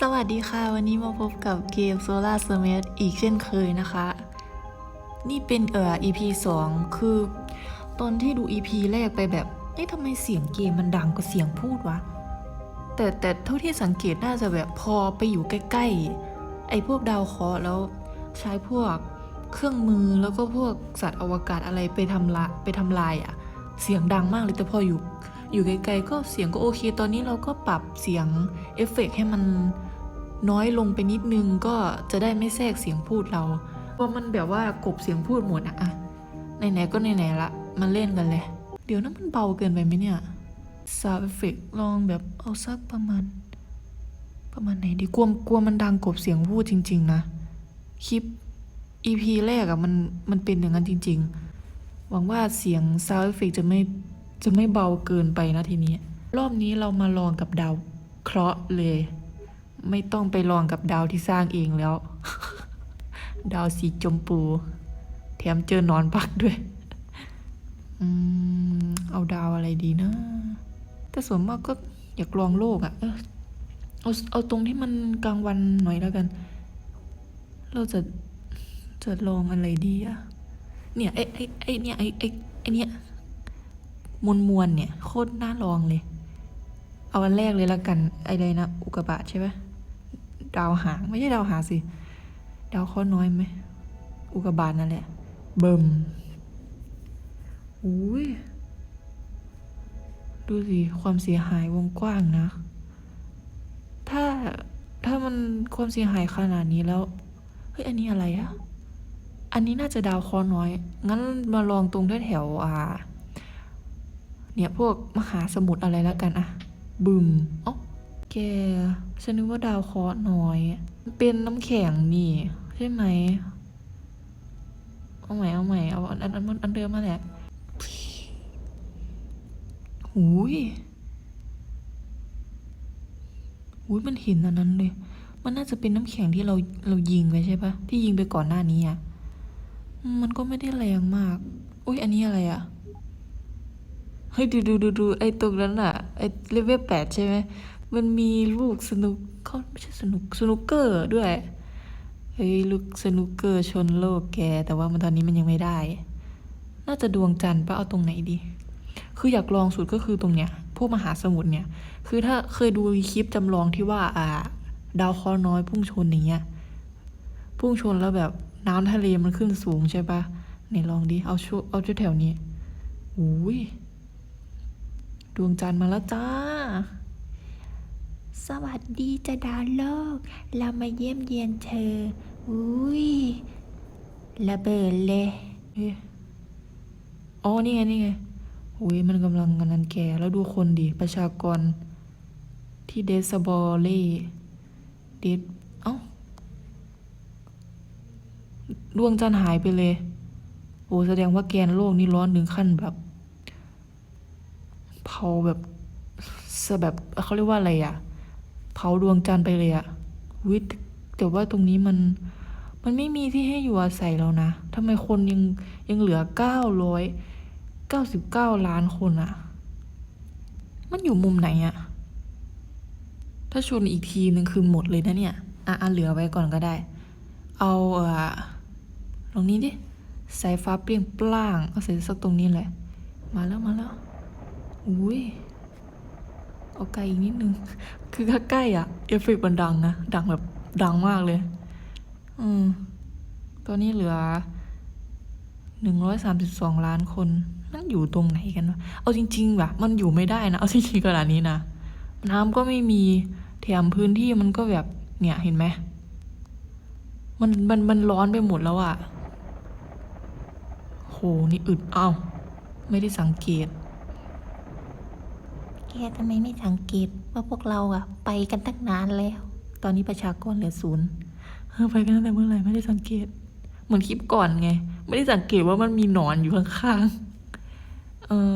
สวัสดีค่ะ วันนี้มาพบกับเกม Solar s m a r t อีกเช่นเคยนะคะ นี่เป็นเอ่อ EP 2 คือ ตอนที่ดู EP แรกไปแบบเอ๊ะทำไมเสียงเกมมันดังกว่าเสียงพูดวะ แต่แต่เท่าที่สังเกตน่าจะแบบพอไปอยู่ใกล้ๆ ไอ้พวกดาวเคราะห์แล้วใช้พวกเครื่องมือแล้วก็พวกสัตว์อวกาศอะไรไปทำละไปทำลายอะ่ะ เสียงดังมากเลยแต่พออยู่อยู่ไกลๆก็เสียงก็โอเค ตอนนี้เราก็ปรับเสียงเอฟเฟกต์ให้มัน น้อยลงไปนิดนึงก็จะได้ไม่แทรกเสียงพูดเราเพราะมันแบบว่ากบเสียงพูดหมดอะอะไหนๆก็ไหนๆละมาเล่นกันเลย เดี๋ยวนั้นมันเบาเกินไปไหมเนี่ยซาวเอฟเฟกลองแบบเอาสักประมาณ ประมาณไหนดีกลัวกลัวมันดังกบเสียงพูดจริง ๆ นะ คลิป EP แรกอะมันมันเป็นอย่างนั้นจริง ๆ หวังว่าเสียงซาวเอฟเฟกจะไม่จะไม่เบาเกินไปนะทีนี้ รอบนี้เรามาลองกับดาวเคราะห์เลย ไม่ต้องไปลองกับดาวที่สร้างเองแล้ว ดาวสีจมพูแถมเจอนอนปักด้วยอืมเอาดาวอะไรดีนะ แต่ส่วนมากก็อยากลองโลกอะ่ะ เอาเอาตรงที่มันกลางวันหน่อยแล้วกัน เราจะจะลองอะไรดีอะเนี่ยไอไอไอเนี่ยไอไอไอเนี่ยมวลมวลเนี่ยโคตรน่าลองเลย เอาอันแรกเลยละกันไอใดนะ อุกกาบาตใช่ไหม ดาวหางไม่ใช่ดาวหางสิ ดาวข้อน้อยไหม อุกาบาตนั่นแหละ เบิ่มอุ้ยดูสิ ความเสียหายวงกว้างนะ ถ้าถ้ามันความเสียหายขนาดนี้แล้ว เฮ้ย อันนี้อะไรอะอันนี้น่าจะดาวคอน้อย งั้นมาลองตรงแถวอ่า เนี่ยพวกมหาสมุทรอะไรแล้วกันอะบึมอ๋อ แก ฉันนึกว่าดาวเคราะห์น้อย เป็นน้ำแข็งนี่ ใช่ไหม เอาใหม่เอาใหม่เอาอันอันอันเดิมมาแหละหูยหูยมันเห็นอันนั้นเลย มันน่าจะเป็นน้ำแข็งที่เราเรายิงไปใช่ปะที่ยิงไปก่อนหน้านี้อะ มันก็ไม่ได้แรงมาก อุ้ยอันนี้อะไรอะ เฮ้ยดูดูดูดูไอ้ตรงนั้นอะ ไอ้เลเวลแปดใช่ไหม มันมีลูกสนุกเขาไม่ใช่สนุกสนุกเกอร์ด้วยเฮ้ยลูกสนุกเกอร์ชนโลกแก แต่ว่ามันตอนนี้มันยังไม่ได้ น่าจะดวงจันทร์ปะเอาตรงไหนดี คืออยากลองสุดก็คือตรงเนี้ย พวกมหาสมุทรเนี่ย คือถ้าเคยดูคลิปจำลองที่ว่าอ่า ดาวเคราะห์น้อยพุ่งชนอย่างเงี้ย พุ่งชนแล้วแบบน้ำทะเลมันขึ้นสูงใช่ปะเนี่ยลองดิเอาชุเอาชุดแถวนี้อุ้ยดวงจันทร์มาแล้วจ้า สวัสดีจ้าดาวโลก เรามาเยี่ยมเยียนเธอ อุ้ยระเบิดเลยเอ๊ะอ๋อ นี่ไง นี่ไงอุ้ยมันกำลังกันนันแก่ แล้วดูคนดิ ประชากร ที่เดซบอลเล่เดซเอ้า ดวงจันทร์หายไปเลย โอ้แสดงว่าแกนโลกนี่ร้อนถึงขั้นแบบเผาแบบแบบเขาเรียกว่าอะไรอะ เผาดวงจันทร์ไปเลยอะวิทแต่ว่าตรงนี้มัน มันไม่มีที่ให้อยู่อาศัยแล้วนะทำไมคนยังยังเหลือเก้าร้อยเก้าสิบเก้าล้านคนอะมันอยู่มุมไหนอะถ้าชนอีกทีนึงคือหมดเลยนะเนี่ย อะเหลือไว้ก่อนก็ได้ เอาเออตรงนี้ดิสายฟ้าเปรี้ยงปร้าง เอาใส่สักตรงนี้แหละ มาแล้วมาแล้ว อุ้ย เอาไกลอีกนิดนึง คือถ้าใกล้อะ เอฟเฟกต์มันดังนะดังแบบดังมากเลย อืม ตอนนี้เหลือหนึ่งร้อยสามสิบสองล้านคน มันอยู่ตรงไหนกันวะ เอาจริงๆแบบมันอยู่ไม่ได้นะ เอาจริงๆขนาดนี้นะ น้ำก็ไม่มีแถมพื้นที่มันก็แบบ เนี่ยเห็นไหม มันมันมันร้อนไปหมดแล้วอะโห นี่อึด เอ้า ไม่ได้สังเกต แกทำไมไม่สังเกตว่าพวกเราอะไปกันตั้งนานแล้ว ตอนนี้ประชากรเหลือศูนย์เออไปกันตั้งแต่เมื่อไหร่ไม่ได้สังเกต เหมือนคลิปก่อนไง ไม่ได้สังเกตว่ามันมีหนอนอยู่ข้างๆ เออ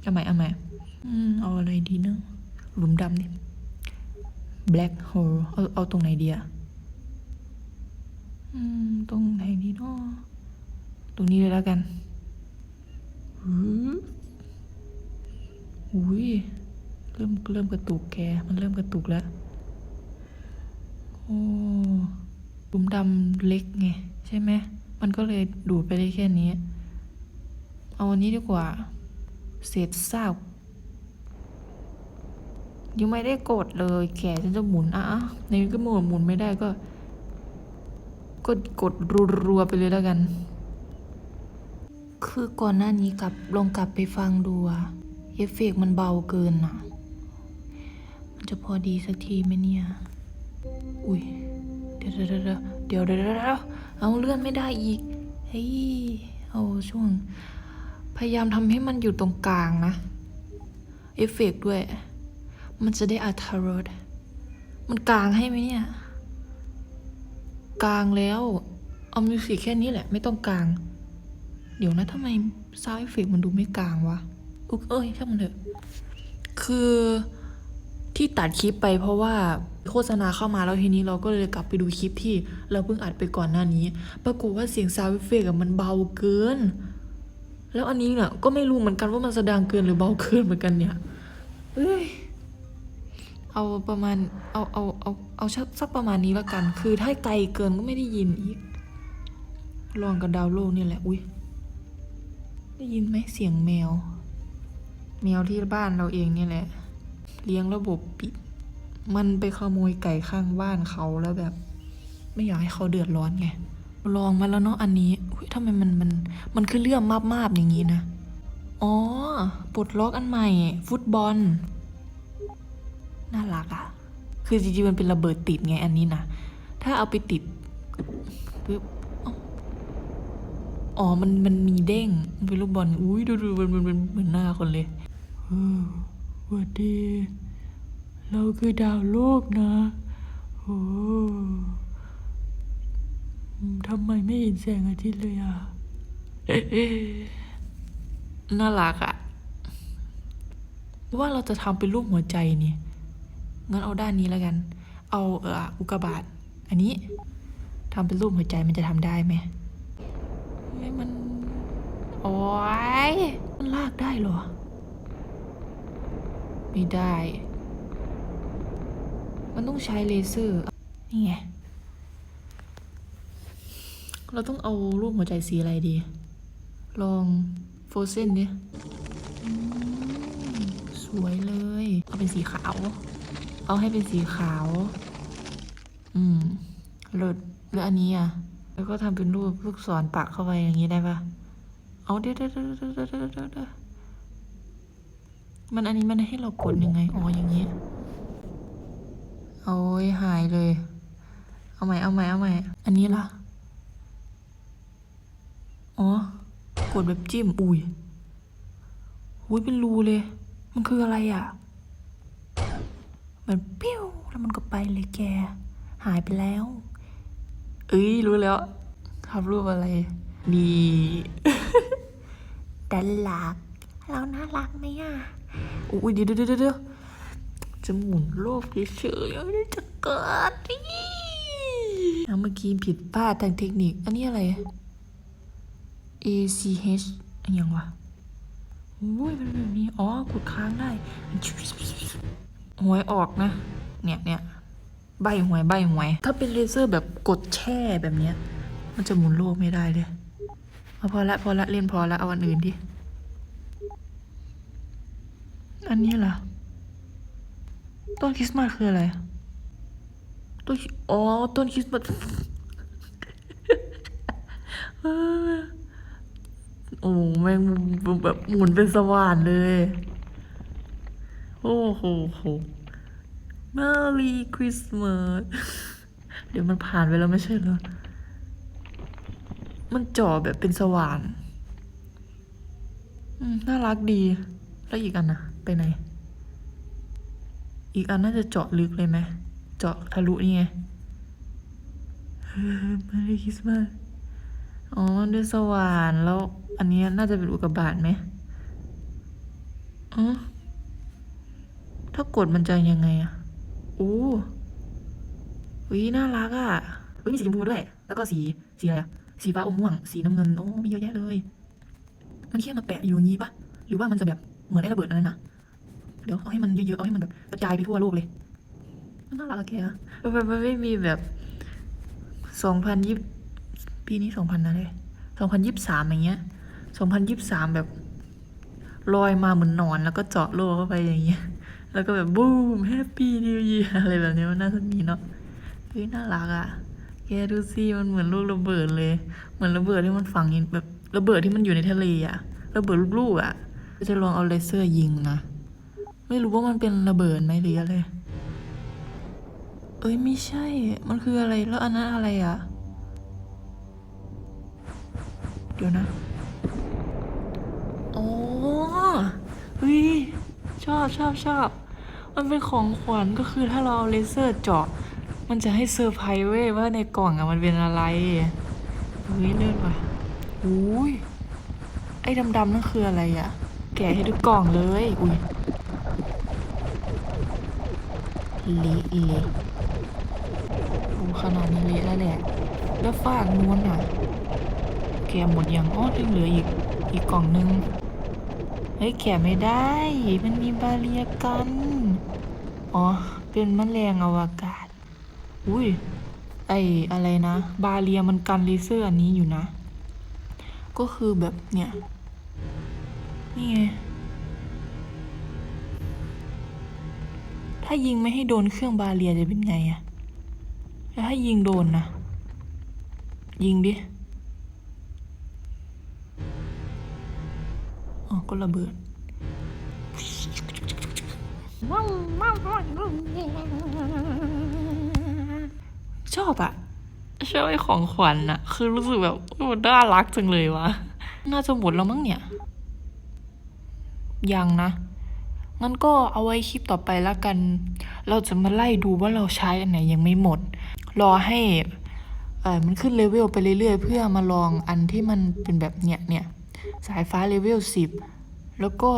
เอาใหม่เอาใหม่อืมเอาอะไรดีเนอะหลุมดำเนี่ย black hole เอาเอาตรงไหนดีอะอืม ตรงไหนดีเนาะตรงนี้เลยแล้วกันหืออุ้ย เริ่มเริ่มกระตุกแก มันเริ่มกระตุกแล้วลุมดำเล็กไง ใช่ไหม มันก็เลยดูดไปได้แค่นี้ เอาอันนี้ดีกว่า เศษซากยังไม่ได้กดเลยแขนฉันจะหมุนอะในนี้ก็หมุนหมุนไม่ได้ก็ ก็กดรัวๆไปเลยแล้วกัน คือก่อนหน้านี้กลับลองกลับไปฟังดูอะเอฟเฟกต์มันเบาเกินอะ จะพอดีสักทีไหมเนี่ย อุ้ยเดี๋ยวเดี๋ยวเดี๋ยวเดี๋ยวเดี๋ยวเดี๋ยวเดี๋ยวเอาเลื่อนไม่ได้อีก เฮ้ย เอาช่วง พยายามทำให้มันอยู่ตรงกลางนะ เอฟเฟกต์ด้วย มันจะได้อัธรสมันกลางให้ไหมเนี่ย กลางแล้ว เอามิวสิกแค่นี้แหละ ไม่ต้องกลาง เดี๋ยวนะทำไมซาวเอฟเฟกมันดูไม่กลางวะ อุ๊ยเอ้ยช่างมันเถอะ คือ ที่ตัดคลิปไปเพราะว่าโฆษณาเข้ามาแล้วทีนี้เราก็เลยกลับไปดูคลิปที่เราเพิ่งอัดไปก่อนหน้านี้ ปรากฏว่าเสียงซาวเฟเฟกมันเบาเกิน แล้วอันนี้เนี่ยก็ไม่รู้เหมือนกันว่ามันแสดงเกินหรือเบาเกินเหมือนกันเนี่ยเอ้ยเอาประมาณเอาเอาเอาเอาสักประมาณนี้ละกัน คือถ้าไกลเกินก็ไม่ได้ยินอีกลองกับดาวโลกนี่แหละอุ้ยได้ยินไหมเสียงแมว แมวที่บ้านเราเองเนี่ยแหละ เลี้ยงระบบปิด มันไปขโมยไก่ข้างบ้านเขาแล้วแบบ ไม่อยากให้เขาเดือดร้อนไงลองมาแล้วเนาะอันนี้อุ้ยทำไมมันมันมันคือเรื่องมาบๆอย่างนี้นะ อ๋อปลดล็อกอันใหม่ ฟุตบอล น่ารักอะคือจริงๆมันเป็นระเบิดติดไงอันนี้นะ ถ้าเอาไปติดปึ๊บอ๋อ มันมันมีเด้งเป็นลูกบอล อุ้ยดูดูมันมันมันเหมือนหน้าคนเลยอ วัสดี เราคือดาวโลกนะ โอ้ทำไมไม่เห็นแสงอาทิตย์เลยอะ น่ารักอะว่าเราจะทำเป็นรูปหัวใจนี่ งั้นเอาด้านนี้แล้วกัน เอาเอออุกกาบาต อันนี้ทำเป็นรูปหัวใจมันจะทำได้ไหมเฮ้ยมัน โอ้ยมันลากได้เหรอ ไม่ได้ มันต้องใช้เลเซอร์ นี่ไง เราต้องเอารูปหัวใจสีอะไรดี ลองโฟเซนเนี่ยสวยเลย เอาเป็นสีขาว เอาให้เป็นสีขาว อืมเลิศแล้วอันนี้อะ แล้วก็ทำเป็นรูปลูกศรปักเข้าไปอย่างนี้ได้ปะเอาเดี๋ยวเดี๋ยวเดี๋ยวเดี๋ยวเดี๋ยวเดี๋ยวเดี๋ยว มันอันนี้มันให้เรากดยังไง อ๋อ อย่างนี้โอ้ยหายเลย เอาใหม่ เอาใหม่ เอาใหม่ อันนี้ล่ะ อ๋อ กดแบบจิ้ม อุ้ยอุ้ยเป็นรูเลย มันคืออะไรอะ มันปิ้ว แล้วมันก็ไปเลยแก หายไปแล้ว เอ้ย รู้แล้วทำรูปอะไร นี่ดันหลักเราน่ารักไหมอะ อุ้ยเดี๋ยวเดี๋ยวเดี๋ยวเดี๋ยวจะหมุนโลกเฉยๆไม่ได้จะเกิดดิเอาเมื่อกี้ผิดพลาดทางเทคนิค อันนี้อะไร A C H อันยังวะอุ้ยเป็นแบบนี้ อ๋อกดค้างได้หวยออกนะ เนี่ยเนี่ยใบหวยใบหวย ถ้าเป็นเลเซอร์แบบกดแช่แบบเนี้ย มันจะหมุนโลกไม่ได้เลยเอาพอละพอละเล่นพอละเอาอันอื่นดิ อันนี้เหรอต้นคริสต์มาสคืออะไรต้นอ๋อต้นคริสต์มาสโอ้แม่งแบบหมุนเป็นสว่านเลย โอ้โหโห Merry Christmas เดี๋ยวมันผ่านไปแล้วไม่ใช่เหรอ มันจ่อแบบเป็นสว่าน อืม น่ารักดี แล้วอีกอันนะ ไปไหน อีกอันน่าจะเจาะลึกเลยไหมเจาะทะลุนี่ไงเฮ้ยมารีคริสต์มาสอ๋อมันเป็นสว่านแล้วอันนี้น่าจะเป็นอุกกาบาตไหมอ๋อถ้ากดมันจะยังไงอะโอ้วิน่ารักอะเฮ้ยมีสีชมพูด้วย แล้วก็สีสีอะไรอะสีฟ้าอมม่วง สีน้ำเงิน โอ้ มีเยอะแยะเลย มันแค่มาแปะอยู่นี้ปะหรือว่ามันจะแบบเหมือนไอ้ระเบิดอันนั้นนะ เดี๋ยวเอาให้มันเยอะๆ เอาให้มันแบบกระจายไปทั่วโลกเลย มันน่ารักอะแกอะมันมันไม่มีแบบสองพันยี่ปีนี้สองพันอะไรสองพันยี่สามอย่างเงี้ยสองพันยี่สามแบบลอยมาเหมือนหนอนแล้วก็เจาะโลกเข้าไปอย่างเงี้ย แล้วก็แบบบูมแฮปปี้นิว e ียอะไรแบบเนี้ยมันน่าจะมีเนาะเฮ้ยน่ารักอะ่ะแกดูสิมันเหมือนลูกระเบิดเลย เหมือนระเบิดที่มันฝังอยู่แบบระเบิดที่มันอยู่ในทะเลอะระเบิดลูกๆอะจะลองเอาเลเซอร์ยิงนะ ไม่รู้ว่ามันเป็นระเบิดไหมหรืออะไร เอ้ยไม่ใช่ มันคืออะไรแล้วอันนั้นอะไรอะเดี๋ยวนะ อ๋อเฮ้ยชอบชอบชอบ มันเป็นของขวัญก็คือถ้าเราเอาเลเซอร์เจาะ มันจะให้เซอร์ไพรส์เว้ยว่าในกล่องอะมันเป็นอะไร เฮ้ยเลื่อนว่ะอุ้ยไอ้ดำๆนั่นคืออะไรอะแกะให้ดูกล่องเลย อุ้ย เละเละโอ้ขนาดนี้เละแล้วแหละ แล้วฝากนวลอะ แกะหมดอยังอ้อยังเหลืออีก อีกกล่องนึง เฮ้ย แกะไม่ได้ มันมีบาเรียกัน อ๋อ เป็นแมลงอวกาศ อุ้ย ไออะไรนะ บาเรียมันกันเลเซอร์อันนี้อยู่นะ ก็คือแบบเนี่ย นี่ไง ถ้ายิงไม่ให้โดนเครื่องบาเรียจะเป็นไงอะแล้วถ้ายิงโดนนะ ยิงดิอ๋อก็ระเบิดชอบอะชอบไอ้ของขวัญอะคือรู้สึกแบบโอ้น่ารักจังเลยวะ น่าจะหมดแล้วมั้งเนี่ย ยังนะ งั้นก็เอาไว้คลิปต่อไปแล้วกัน เราจะมาไล่ดูว่าเราใช้อันไหนยังไม่หมด รอให้เออมันขึ้นเลเวลไปเรื่อยๆ เพื่อมาลองอันที่มันเป็นแบบเนี้ยเนี่ยสายฟ้าเลเวลสิบแล้วก็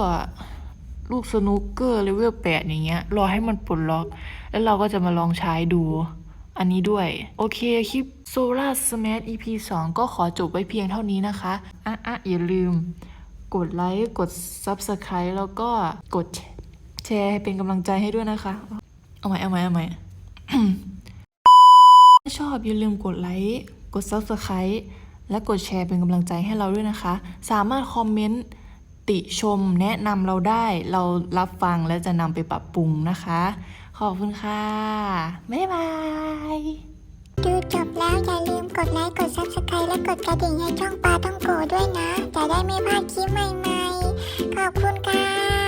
ลูกสนุกเกอร์เลเวลแปดอย่างเงี้ย รอให้มันปลดล็อก แล้วเราก็จะมาลองใช้ดูอันนี้ด้วย โอเค คลิป Solar Smash EP 2 ก็ขอจบไว้เพียงเท่านี้นะคะ อะอะอย่าลืม กดไลค์กด Subscribe แล้วก็กดแชร์ให้เป็นกำลังใจให้ด้วยนะคะ เอาใหม่เอาใหม่เอาใหม่ถ้าชอบอย่าลืมกดไลค์กด Subscribe และกดแชร์เป็นกำลังใจให้เราด้วยนะคะ สามารถคอมเมนต์ติชมแนะนำเราได้เรารับฟังและจะนำไปปรับปรุงนะคะ ขอบคุณค่ะ บ๊ายบาย ดูจบแล้วอย่าลืมกดไลค์กด subscribe และกดกระดิ่งให้ช่องปลาต้องโกด้วยนะ จะได้ไม่พลาดคลิปใหม่ๆ ขอบคุณค่ะ